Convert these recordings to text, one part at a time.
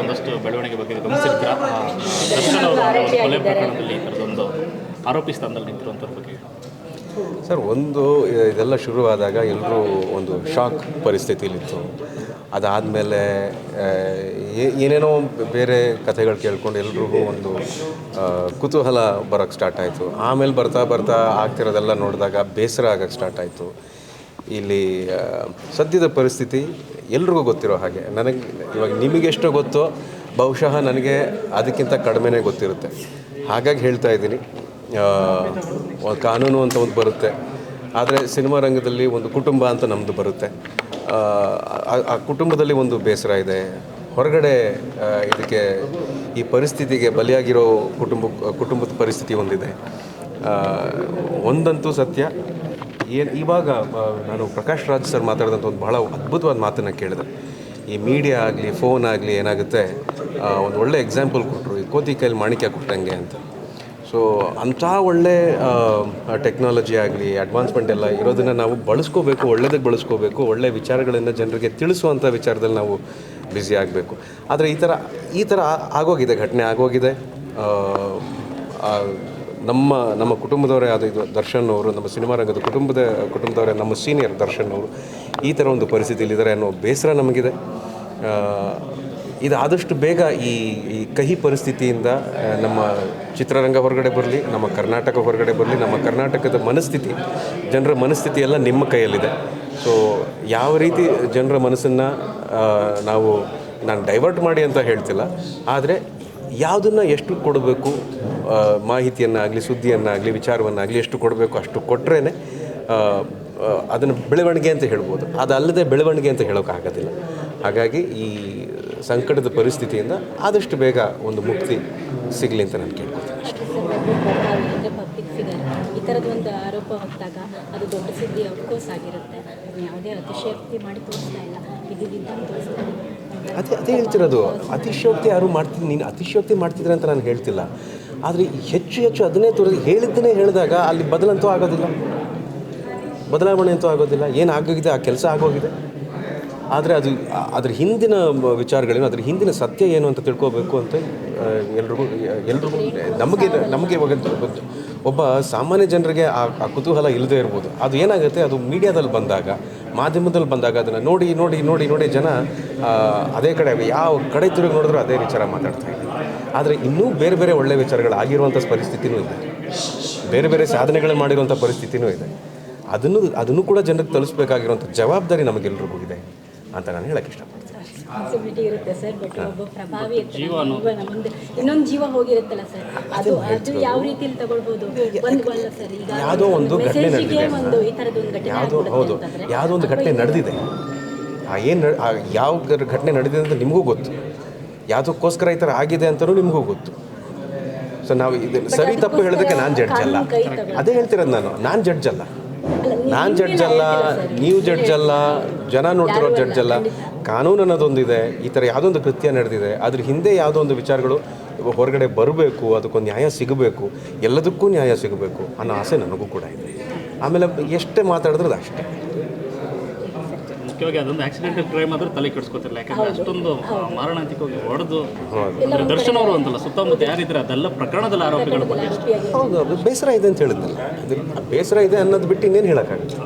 ಒಂದಷ್ಟು ಬೆಳವಣಿಗೆ ಬಗ್ಗೆ ದರ್ಶನ್ ಅವರು ಒಂದು ಕೊಲೆ ಪ್ರಕರಣದಲ್ಲಿ ಈ ಥರದೊಂದು ಆರೋಪಿ ಸ್ಥಾನದಲ್ಲಿ ನಿಂತಿರುವಂಥದ್ರ ಬಗ್ಗೆ ಸರ್ ಒಂದು ಇದೆಲ್ಲ ಶುರುವಾದಾಗ ಎಲ್ಲರೂ ಒಂದು ಶಾಕ್ ಪರಿಸ್ಥಿತಿಲಿತ್ತು ಅದಾದಮೇಲೆ ಏನೇನೋ ಬೇರೆ ಕಥೆಗಳು ಕೇಳ್ಕೊಂಡು ಎಲ್ರಿಗೂ ಒಂದು ಕುತೂಹಲ ಬರೋಕ್ಕೆ ಸ್ಟಾರ್ಟ್ ಆಯಿತು. ಆಮೇಲೆ ಬರ್ತಾ ಬರ್ತಾ ಆಗ್ತಿರೋದೆಲ್ಲ ನೋಡಿದಾಗ ಬೇಸರ ಆಗೋಕ್ಕೆ ಸ್ಟಾರ್ಟ್ ಆಯಿತು. ಇಲ್ಲಿ ಸದ್ಯದ ಪರಿಸ್ಥಿತಿ ಎಲ್ರಿಗೂ ಗೊತ್ತಿರೋ ಹಾಗೆ. ನನಗೆ ಇವಾಗ ನಿಮಗೆಷ್ಟೋ ಗೊತ್ತೋ ಬಹುಶಃ ನನಗೆ ಅದಕ್ಕಿಂತ ಕಡಿಮೆನೇ ಗೊತ್ತಿರುತ್ತೆ. ಹಾಗಾಗಿ ಹೇಳ್ತಾ ಇದ್ದೀನಿ. ಕಾನೂನು ಅಂತ ಒಂದು ಬರುತ್ತೆ. ಆದರೆ ಸಿನಿಮಾ ರಂಗದಲ್ಲಿ ಒಂದು ಕುಟುಂಬ ಅಂತ ನಮ್ಮದು ಬರುತ್ತೆ. ಆ, ಕುಟುಂಬದಲ್ಲಿ ಒಂದು ಬೇಸರ ಇದೆ. ಹೊರಗಡೆ ಇದಕ್ಕೆ ಈ ಪರಿಸ್ಥಿತಿಗೆ ಬಲಿಯಾಗಿರೋ ಕುಟುಂಬ ಕುಟುಂಬದ ಪರಿಸ್ಥಿತಿ ಒಂದಿದೆ. ಒಂದಂತೂ ಸತ್ಯ ಏನು ಇವಾಗ ನಾನು ಪ್ರಕಾಶ್ ರಾಜ್ ಸರ್ ಮಾತಾಡಿದಂಥ ಒಂದು ಬಹಳ ಅದ್ಭುತವಾದ ಮಾತನ್ನು ಕೇಳಿದೆ. ಈ ಮೀಡಿಯಾ ಆಗಲಿ ಫೋನ್ ಆಗಲಿ ಏನಾಗುತ್ತೆ ಒಂದು ಒಳ್ಳೆ ಎಕ್ಸಾಂಪಲ್ ಕೊಟ್ಟರು ಈ ಕೋತಿ ಕೈಲಿ ಮಾಣಿಕ್ಯ ಕೊಟ್ಟಂಗೆ ಅಂತ. ಸೊ ಅಂಥ ಒಳ್ಳೆ ಟೆಕ್ನಾಲಜಿ ಆಗಲಿ ಅಡ್ವಾನ್ಸ್ಮೆಂಟ್ ಎಲ್ಲ ಇರೋದನ್ನು ನಾವು ಬಳಸ್ಕೋಬೇಕು ಒಳ್ಳೇದಕ್ಕೆ ಬಳಸ್ಕೋಬೇಕು, ಒಳ್ಳೆ ವಿಚಾರಗಳನ್ನು ಜನರಿಗೆ ತಿಳಿಸುವಂಥ ವಿಚಾರದಲ್ಲಿ ನಾವು ಬ್ಯುಸಿ ಆಗಬೇಕು. ಆದರೆ ಈ ಥರ ಈ ಥರ ಆಗೋಗಿದೆ, ಘಟನೆ ಆಗೋಗಿದೆ. ನಮ್ಮ ನಮ್ಮ ಕುಟುಂಬದವರೇ ಆದ ಇದು ದರ್ಶನ್ ಅವರು, ನಮ್ಮ ಸಿನಿಮಾ ರಂಗದ ಕುಟುಂಬದ, ಕುಟುಂಬದವರೇ ನಮ್ಮ ಸೀನಿಯರ್ ದರ್ಶನ್ ಅವರು ಈ ಥರ ಒಂದು ಪರಿಸ್ಥಿತಿಯಲ್ಲಿದ್ದಾರೆ ಅನ್ನೋ ಬೇಸರ ನಮಗಿದೆ. ಇದು ಆದಷ್ಟು ಬೇಗ ಈ ಈ ಕಹಿ ಪರಿಸ್ಥಿತಿಯಿಂದ ನಮ್ಮ ಚಿತ್ರರಂಗ ಹೊರಗಡೆ ಬರಲಿ, ನಮ್ಮ ಕರ್ನಾಟಕ ಹೊರಗಡೆ ಬರಲಿ, ನಮ್ಮ ಕರ್ನಾಟಕದ ಮನಸ್ಥಿತಿ, ಜನರ ಮನಸ್ಥಿತಿ ಎಲ್ಲ ನಿಮ್ಮ ಕೈಯಲ್ಲಿದೆ. ಸೊ ಯಾವ ರೀತಿ ಜನರ ಮನಸ್ಸನ್ನು ನಾವು, ನಾನು ಡೈವರ್ಟ್ ಮಾಡಿ ಅಂತ ಹೇಳ್ತಿಲ್ಲ, ಆದರೆ ಯಾವುದನ್ನು ಎಷ್ಟು ಕೊಡಬೇಕು ಮಾಹಿತಿಯನ್ನಾಗಲಿ, ಸುದ್ದಿಯನ್ನಾಗಲಿ, ವಿಚಾರವನ್ನಾಗಲಿ ಎಷ್ಟು ಕೊಡಬೇಕು ಅಷ್ಟು ಕೊಟ್ಟರೆ ಅದನ್ನು ಬೆಳವಣಿಗೆ ಅಂತ ಹೇಳ್ಬೋದು. ಅದಲ್ಲದೆ ಬೆಳವಣಿಗೆ ಅಂತ ಹೇಳೋಕ್ಕಾಗೋದಿಲ್ಲ ಹಾಗಾಗಿ ಈ ಸಂಕಟದ ಪರಿಸ್ಥಿತಿಯಿಂದ ಆದಷ್ಟು ಬೇಗ ಒಂದು ಮುಕ್ತಿ ಸಿಗಲಿ ಅಂತ ನಾನು ಕೇಳ್ಕೊತೀನಿ ಅಷ್ಟೇ. ಆರೋಪ ಯಾವುದೇ ಅತಿಶಯಕ್ತಿ ಮಾಡಿ ತೋರಿಸ್ತಾ ಇಲ್ಲ. ಅದೇ ಅದೇ ಹೇಳ್ತಿರೋದು, ಅತಿಶಯೋಕ್ತಿ ಯಾರು ಮಾಡ್ತೀನಿ ನೀನು ಅತಿಶಯೋಕ್ತಿ ಮಾಡ್ತಿದ್ರೆ ಅಂತ ನಾನು ಹೇಳ್ತಿಲ್ಲ. ಆದರೆ ಹೆಚ್ಚು ಹೆಚ್ಚು ಅದನ್ನೇ ತೋರಿಸಿ ಹೇಳಿದ್ದನ್ನೇ ಹೇಳಿದಾಗ ಅಲ್ಲಿ ಬದಲಂತೂ ಆಗೋದಿಲ್ಲ. ಬದಲಾವಣೆ ಅಂತೂ ಆಗೋದಿಲ್ಲ. ಏನು ಆಗೋಗಿದೆ, ಆ ಕೆಲಸ ಆಗೋಗಿದೆ. ಆದರೆ ಅದು, ಅದ್ರ ಹಿಂದಿನ ವಿಚಾರಗಳೇನು, ಅದ್ರ ಹಿಂದಿನ ಸತ್ಯ ಏನು ಅಂತ ತಿಳ್ಕೋಬೇಕು ಅಂತ ಎಲ್ರಿಗೂ ಎಲ್ರಿಗೂ ನಮಗೆ ನಮಗೆ ಇವಾಗ ಒಬ್ಬ ಸಾಮಾನ್ಯ ಜನರಿಗೆ ಆ ಕುತೂಹಲ ಇಲ್ಲದೇ ಇರ್ಬೋದು. ಅದು ಏನಾಗುತ್ತೆ? ಅದು ಮೀಡಿಯಾದಲ್ಲಿ ಬಂದಾಗ, ಮಾಧ್ಯಮದಲ್ಲಿ ಬಂದಾಗ ಅದನ್ನು ನೋಡಿ ನೋಡಿ ನೋಡಿ ನೋಡಿ ಜನ ಅದೇ ಕಡೆ, ಯಾವ ಕಡೆ ತಿರುಗಿ ನೋಡಿದ್ರು ಅದೇ ವಿಚಾರ ಮಾತಾಡ್ತಾ ಇದ್ದಾರೆ. ಆದರೆ ಇನ್ನೂ ಬೇರೆ ಬೇರೆ ಒಳ್ಳೆಯ ವಿಚಾರಗಳು ಆಗಿರುವಂಥ ಪರಿಸ್ಥಿತಿನೂ ಇದೆ. ಬೇರೆ ಬೇರೆ ಸಾಧನೆಗಳು ಮಾಡಿರುವಂಥ ಪರಿಸ್ಥಿತಿನೂ ಇದೆ. ಅದನ್ನು ಅದನ್ನು ಕೂಡ ಜನರಿಗೆ ತಲುಪಿಸ್ಬೇಕಾಗಿರುವಂಥ ಜವಾಬ್ದಾರಿ ನಮಗೆಲ್ರಿಗೂ ಇದೆ ಅಂತ ನಾನು ಹೇಳೋಕ್ಕೆ ಇಷ್ಟಪಡ್ತೀನಿ. ರೆಸ್ಪಾನ್ಸಿಬಿಲಿಟಿ ಇರುತ್ತೆ ಸರ್ ಬಟ್ ಒಬ್ಬ ಪ್ರಭಾವಿ ಜೀವನ ಮುಂದೆ ಇನ್ನೊಂದು ಜೀವ ಹೋಗಿರುತ್ತಲ್ಲ ಸರ್ ಅದು ಅದು ಯಾವ ರೀತಿಯಲ್ಲಿ ತಗೊಳ್ಬೋದು? ಒಂದು ಅಲ್ಲ ಸರ್ ಈಗ ಯಾವುದೋ ಒಂದು ಘಟನೆ ಮೆಸೇಜಿಗೆ ನಡೆದಿದೆ. ಒಂದು ಈ ಥರದ್ದು ಒಂದು ಘಟನೆ ಯಾವುದೋ ಹೌದು. ಅಂತಂದ್ರೆ ಯಾವುದೋ ಒಂದು ಘಟನೆ ನಡೆದಿದೆ. ಆ ಏನು ಯಾವ ಘಟನೆ ನಡೆದಿದೆ ಅಂತ ನಿಮಗೂ ಗೊತ್ತು. ಯಾವುದಕ್ಕೋಸ್ಕರ ಈ ಥರ ಆಗಿದೆ ಅಂತಲೂ ನಿಮಗೂ ಗೊತ್ತು. ಸೊ ನಾವು ಇದು ಸರಿ ತಪ್ಪು ಹೇಳೋದಕ್ಕೆ ನಾನು ಜಡ್ಜ್ ಅಲ್ಲ. ಅದೇ ಹೇಳ್ತಿರೋದು ನಾನು. ನಾನು ಜಡ್ಜ್ ಅಲ್ಲ. ನಾನು ಜಡ್ಜ್ ಅಲ್ಲ ನೀವು ಜಡ್ಜ್ ಅಲ್ಲ ಜನ ನೋಡ್ತಿರೋ ಜಡ್ಜ್ ಅಲ್ಲ. ಕಾನೂನು ಅನ್ನೋದೊಂದಿದೆ ಈ ಥರ ಯಾವುದೊಂದು ಕೃತ್ಯ ನಡೆದಿದೆ ಅದ್ರ ಹಿಂದೆ ಯಾವುದೋ ಒಂದು ವಿಚಾರಗಳು ಹೊರಗಡೆ ಬರಬೇಕು ಅದಕ್ಕೊಂದು ನ್ಯಾಯ ಸಿಗಬೇಕು ಎಲ್ಲದಕ್ಕೂ ನ್ಯಾಯ ಸಿಗಬೇಕು ಅನ್ನೋ ಆಸೆ ನನಗೂ ಕೂಡ ಇದೆ. ಆಮೇಲೆ ಎಷ್ಟೇ ಮಾತಾಡಿದ್ರೆ ಅದು ಅಷ್ಟೇ. ಮುಖ್ಯವಾಗಿ ಅದೊಂದು ಆಕ್ಸಿಡೆಂಟಲ್ ಕ್ರೈಮ್ ಆದ್ರೆ ತಲೆ ಕೆಡಿಸ್ಕೊತಿರಲ್ಲ ಯಾಕಂದ್ರೆ ಅಷ್ಟೊಂದು ಮಾರಣಾಂತಿಕವಾಗಿ ಹೊಡೆದು ದರ್ಶನ ಅವರು ಅಂತಲ್ಲ ಸುತ್ತಮುತ್ತ ಯಾರಿದ್ರೆ ಅದೆಲ್ಲ ಪ್ರಕರಣದಲ್ಲಿ ಆರೋಪಿಗಳ ಬಗ್ಗೆ. ಹೌದು ಅದು ಬೇಸರ ಇದೆ ಅಂತ ಹೇಳಿದ್ನಲ್ಲ. ಅದು ಬೇಸರ ಇದೆ ಅನ್ನೋದು ಬಿಟ್ಟು ಇನ್ನೇನು ಹೇಳೋಕ್ಕಾಗುತ್ತೆ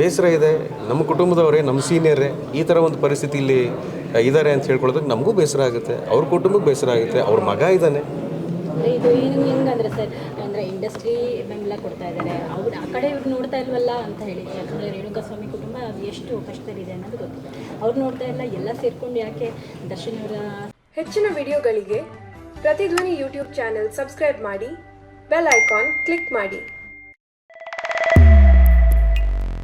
ಬೇಸರ ಇದೆ ನಮ್ಮ ಕುಟುಂಬದವರೇ ನಮ್ಮ ಸೀನಿಯರೇ ಈ ಥರ ಒಂದು ಪರಿಸ್ಥಿತಿಯಲ್ಲಿ ಇದ್ದಾರೆ ಅಂತ ಹೇಳ್ಕೊಳ್ಳೋದಕ್ಕೆ ನಮಗೂ ಬೇಸರ ಆಗುತ್ತೆ. ಅವ್ರ ಕುಟುಂಬಕ್ಕೆ ಬೇಸರ ಆಗುತ್ತೆ. ಅವ್ರ ಮಗ ಇದ್ದಾನೆ. ಇದು ಏನು ಹೆಂಗಂದ್ರೆ ಸರ್ ಇಂಡಸ್ಟ್ರಿ ಬೆಂಬಲ ಕೊಡ್ತಾ ಇದ್ದಾರೆ. ಅವ್ರು ಆ ಕಡೆ ಇವ್ರು ನೋಡ್ತಾ ಇಲ್ವಲ್ಲ ಅಂತ ಹೇಳಿ. ಯಾಕಂದರೆ ರೇಣುಕಾಸ್ವಾಮಿ ಕುಟುಂಬ ಅದು ಎಷ್ಟು ಕಷ್ಟದಲ್ಲಿದೆ ಅನ್ನೋದು ಗೊತ್ತು. ಅವ್ರು ನೋಡ್ತಾ ಇಲ್ಲ, ಎಲ್ಲ ಸೇರ್ಕೊಂಡು ಯಾಕೆ ದರ್ಶನ್ ಅವರ ಹೆಚ್ಚಿನ ವಿಡಿಯೋಗಳಿಗೆ ಪ್ರತಿಧ್ವನಿ ಯೂಟ್ಯೂಬ್ ಚಾನೆಲ್ ಸಬ್ಸ್ಕ್ರೈಬ್ ಮಾಡಿ, ಬೆಲ್ ಐಕಾನ್ ಕ್ಲಿಕ್ ಮಾಡಿ.